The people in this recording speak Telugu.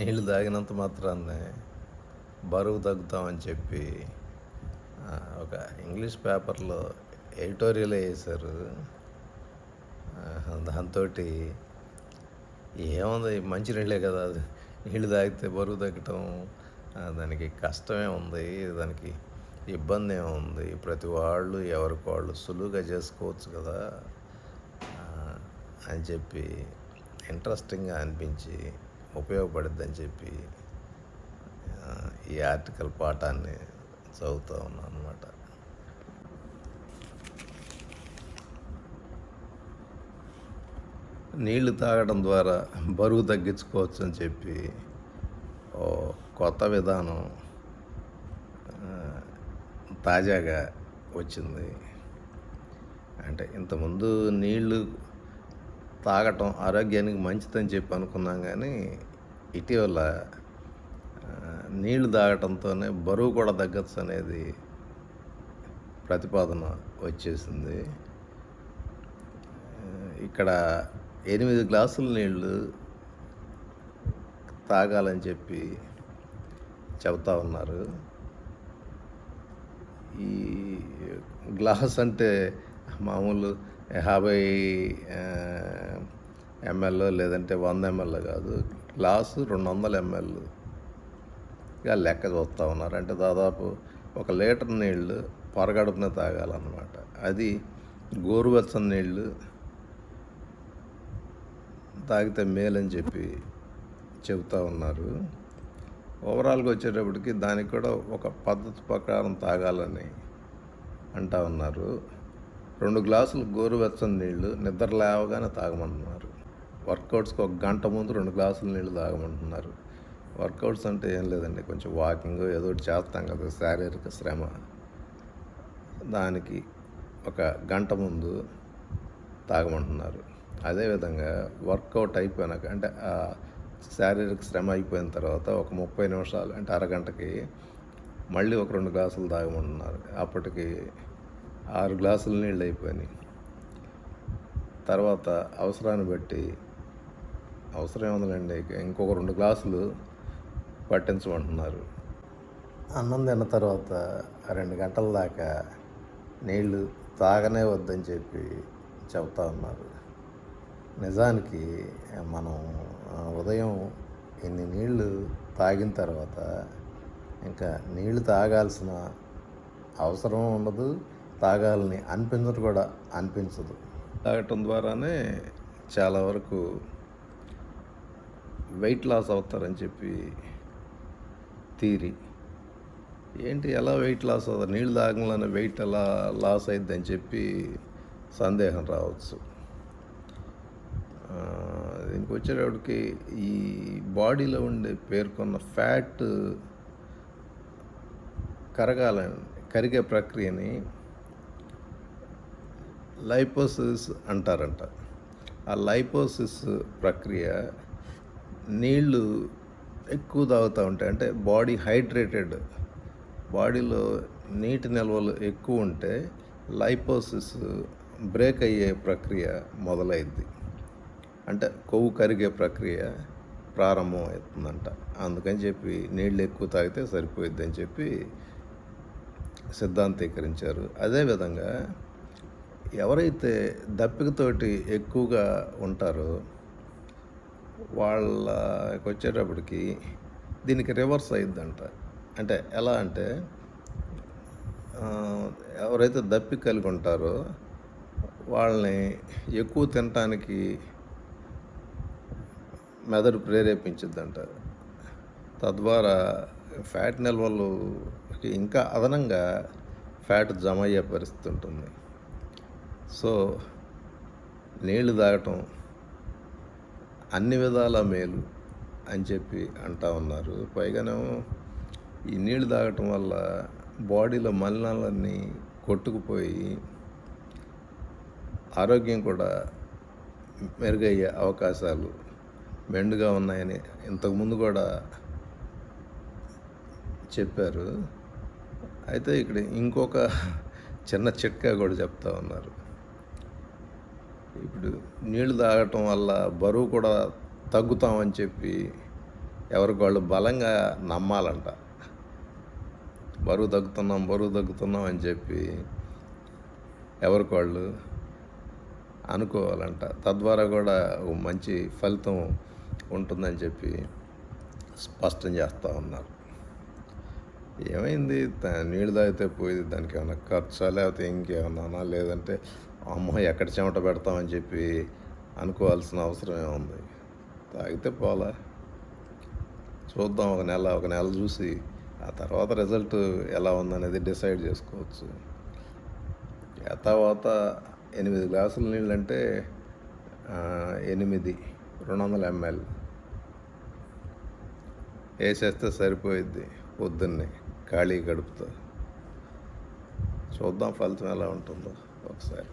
నీళ్ళు తాగినంత మాత్రాన్నే బరువు తగ్గుతామని చెప్పి ఒక ఇంగ్లీష్ పేపర్లో ఎడిటోరియల్ వేశారు. దాంతో ఏముంది మంచి నీళ్ళే కదా నీళ్ళు తాగితే బరువు తగ్గటం దానికి కష్టమే ఉంది దానికి ఇబ్బంది ఏముంది ప్రతి వాళ్ళు ఎవరికి వాళ్ళు సులువుగా చేసుకోవచ్చు కదా అని చెప్పి ఇంట్రెస్టింగ్గా అనిపించి ఉపయోగపడుద్దని చెప్పి ఈ ఆర్టికల్ పాఠాన్ని చదువుతూ ఉన్నాను అనమాట నీళ్ళు తాగడం ద్వారా బరువు తగ్గించుకోవచ్చు అని చెప్పి ఓ కొత్త విధానం తాజాగా వచ్చింది. అంటే ఇంతకుముందు నీళ్ళు తాగటం ఆరోగ్యానికి మంచిదని చెప్పి అనుకున్నాం కానీ ఇటీవల నీళ్ళు తాగటంతోనే బరువు కూడా తగ్గచ్చు అనేది ప్రతిపాదన వచ్చేసింది. ఇక్కడ ఎనిమిది గ్లాసుల నీళ్ళు తాగాలని చెప్పి చెబుతా ఉన్నారు. ఈ గ్లాస్ అంటే మామూలు యాభై ఎంఎల్ లేదంటే వంద ఎంఎల్ కాదు. గ్లాసు రెండు వందల ఎంఎల్గా లెక్క చూస్తూ ఉన్నారు. అంటే దాదాపు ఒక లీటర్ నీళ్ళు పొరగడుపున తాగాలన్నమాట. అది గోరువెచ్చని నీళ్ళు తాగితే మేలని చెప్పి చెబుతూ ఉన్నారు. ఓవరాల్గా వచ్చేటప్పటికి దానికి కూడా ఒక పద్ధతి ప్రకారం తాగాలని అంటా ఉన్నారు. రెండు గ్లాసులు గోరువెచ్చని నీళ్ళు నిద్ర లేవగానే తాగమంటున్నారు. వర్కౌట్స్కి ఒక గంట ముందు రెండు గ్లాసుల నీళ్ళు తాగమంటున్నారు. వర్కౌట్స్ అంటే ఏం లేదండి కొంచెం వాకింగ్ ఏదో ఒకటి చేస్తాం కదా శారీరక శ్రమ. దానికి ఒక గంట ముందు తాగమంటున్నారు. అదేవిధంగా వర్కౌట్ అయిపోయినాక అంటే శారీరక శ్రమ అయిపోయిన తర్వాత ఒక ముప్పై నిమిషాలు అంటే అరగంటకి మళ్ళీ ఒక రెండు గ్లాసులు తాగమంటున్నారు. అప్పటికి ఆరు గ్లాసులు నీళ్ళు అయిపోయినాయి. తర్వాత అవసరాన్ని బట్టి అవసరం ఏముందండి ఇంకొక రెండు గ్లాసులు పట్టించమంటున్నారు. అన్నం తిన్న తర్వాత రెండు గంటల దాకా నీళ్ళు తాగనే వద్దని చెప్పి చెబుతా ఉన్నారు. నిజానికి మనం ఉదయం ఇన్ని నీళ్ళు తాగిన తర్వాత ఇంకా నీళ్ళు తాగాల్సిన అవసరం ఉండదు. తాగాలని అనిపించదు కూడా అనిపించదు. తాగటం ద్వారానే చాలా వరకు వెయిట్ లాస్ అవుతారని చెప్పి థీరీ ఏంటి ఎలా వెయిట్ లాస్ అవుతారు? నీళ్ళు తాగంలోనే వెయిట్ ఎలా లాస్ అయింది అని చెప్పి సందేహం రావచ్చు. దీనికి వచ్చేటప్పటికి ఈ బాడీలో ఉండే పేర్కొన్న ఫ్యాట్ కరగాలని కరిగే ప్రక్రియని లైపోసిస్ అంటారంట. ఆ లైపోసిస్ ప్రక్రియ నీళ్ళు ఎక్కువ తాగుతూ ఉంటాయి. అంటే బాడీ హైడ్రేటెడ్ బాడీలో నీటి నిల్వలు ఎక్కువ ఉంటే లైపోసిస్ బ్రేక్ అయ్యే ప్రక్రియ మొదలైద్ది. అంటే కొవ్వు కరిగే ప్రక్రియ ప్రారంభం అవుతుందంట అందుకని చెప్పి నీళ్ళు ఎక్కువ తాగితే సరిపోయిద్ది అని చెప్పి సిద్ధాంతీకరించారు. అదేవిధంగా ఎవరైతే దప్పికతోటి ఎక్కువగా ఉంటారో వాళ్ళకి వచ్చేటప్పటికి దీనికి రివర్స్ అయ్యిద్దంట. అంటే ఎలా అంటే ఎవరైతే దప్పి కలిగి ఉంటారో వాళ్ళని ఎక్కువ తినటానికి మెదడు ప్రేరేపించిద్దంట. తద్వారా ఫ్యాట్ నిల్వలు ఇంకా అదనంగా ఫ్యాట్ జమ అయ్యే పరిస్థితి ఉంటుంది. సో నీళ్ళు తాగటం అన్ని విధాల మేలు అని చెప్పి అంటా ఉన్నారు. పైగానేమో ఈ నీళ్ళు తాగటం వల్ల బాడీలో మలినాలన్నీ కొట్టుకుపోయి ఆరోగ్యం కూడా మెరుగయ్యే అవకాశాలు మెండుగా ఉన్నాయని ఇంతకుముందు కూడా చెప్పారు. అయితే ఇక్కడ ఇంకొక చిన్న చిట్కా కూడా చెప్తా ఉన్నారు. ఇప్పుడు నీళ్ళు తాగటం వల్ల బరువు కూడా తగ్గుతామని చెప్పి ఎవరికి వాళ్ళు బలంగా నమ్మాలంట. బరువు తగ్గుతున్నాం బరువు తగ్గుతున్నాం అని చెప్పి ఎవరికి వాళ్ళు అనుకోవాలంట. తద్వారా కూడా మంచి ఫలితం ఉంటుందని చెప్పి స్పష్టం చేస్తూ ఉన్నారు. ఏమైంది? నీళ్ళు తాగితే పోయింది దానికి ఏమైనా ఖర్చా? లేకపోతే ఇంకేమన్నా లేదంటే అమ్మ ఎక్కడ చెమట పెడతామని చెప్పి అనుకోవాల్సిన అవసరం ఏముంది? తాగితే పోలా. చూద్దాం ఒక నెల ఒక నెల చూసి ఆ తర్వాత రిజల్ట్ ఎలా ఉందనేది డిసైడ్ చేసుకోవచ్చు. తర్వాత ఎనిమిది గ్లాసుల నీళ్ళు అంటే ఎనిమిది రెండు వందల ఎంఎల్. వేసేస్తే సరిపోయిద్ది పొద్దున్నే. ఖాళీ గడుపుతా. చూద్దాం ఫలితం ఎలా ఉంటుందో ఒకసారి.